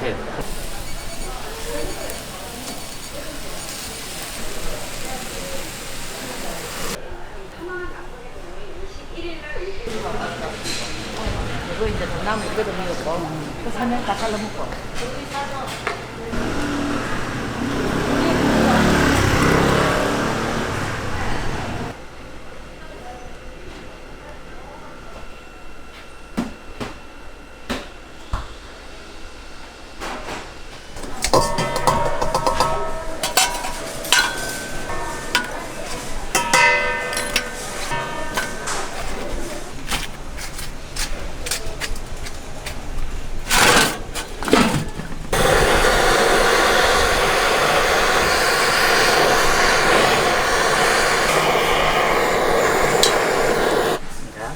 셋. 이거 이제 동나무 이거도 미웠고 그 사면 다 잘라 먹고 자,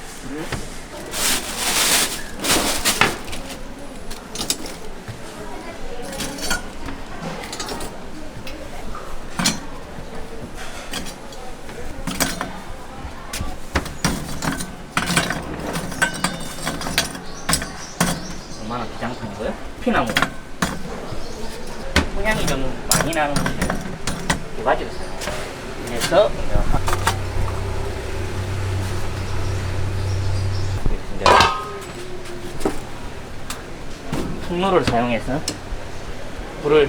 얼마나 기장판이고요? 피나무. 성향이 좀 많이 나는 두 가지로 써요. 그래서 이제 통로를 사용해서 불을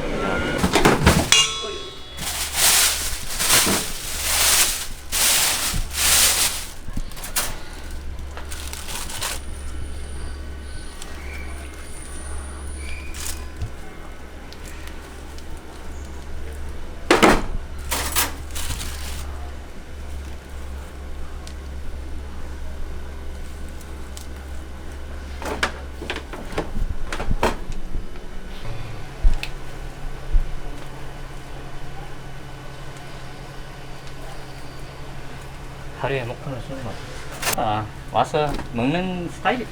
하루에 목표는 쓰는 거 아, 와서 먹는 스타일.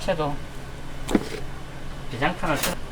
채도 비장판을 쓰.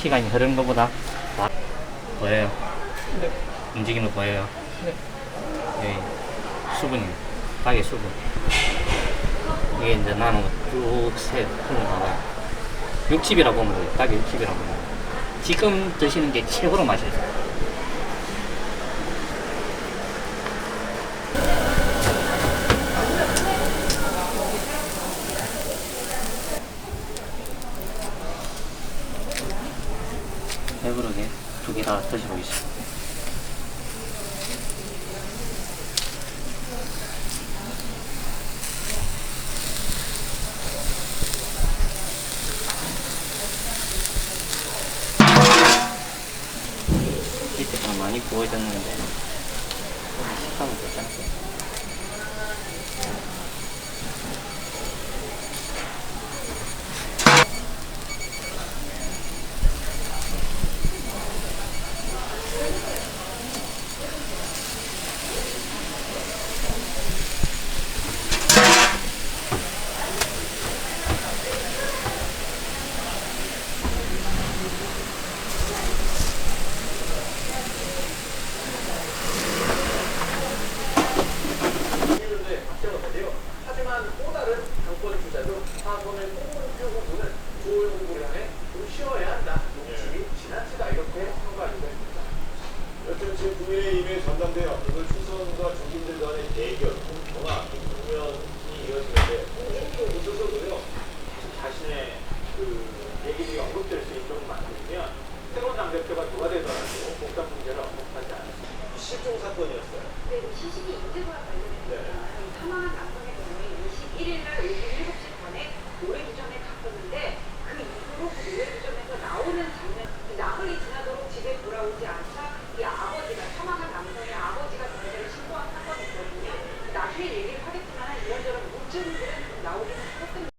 시간이 흐르는 것보다 와- 보여요. 움직이는 거 보여요. 네. 여기 수분, 닭의 수분. 이게 이제 남은 거쭉새 흘러나와요. 육즙이라고 보면 돼요. 닭의 육즙이라고 보면. 지금 드시는 게 최고로 맛있어요. 배부르게 두 개 다 드셔보겠습니다. 밑에가 많이 구워졌는데 식감은 괜찮았어요. 하지만 또 다른 정권 주자도 사건의 공문표 부분은 조을 공부를 하에 좀 쉬어야 한다. 욕심이 지나치다 이렇게 평가하기도 했습니다. 여튼 지금 국민의힘의 전당대 앞으로 추선과 중진들 간의 대결, 혹은 경합, 이 국면이 이어지는데 홍준표 무소속으로요 자신의 그 얘기들이 언급될 수좀 많으면 새로운 당대표가 누가 되더라도 복잡 문제를 언급하지 않았습니다. 실종 네, 시식이 인증과 관련해서 사망한 남성의 경우에 21일 날 오후 7시 반에 노래주점에 갔었는데 그 이후로 그 노래주점에서 나오는 장면, 그 나흘이 지나도록 집에 돌아오지 않자 이 아버지가 사망한 남성의 아버지가 범죄를 신고한 사건이 있거든요. 나중에 얘기를 하겠지만 이런저런 물증들은 좀 나오기는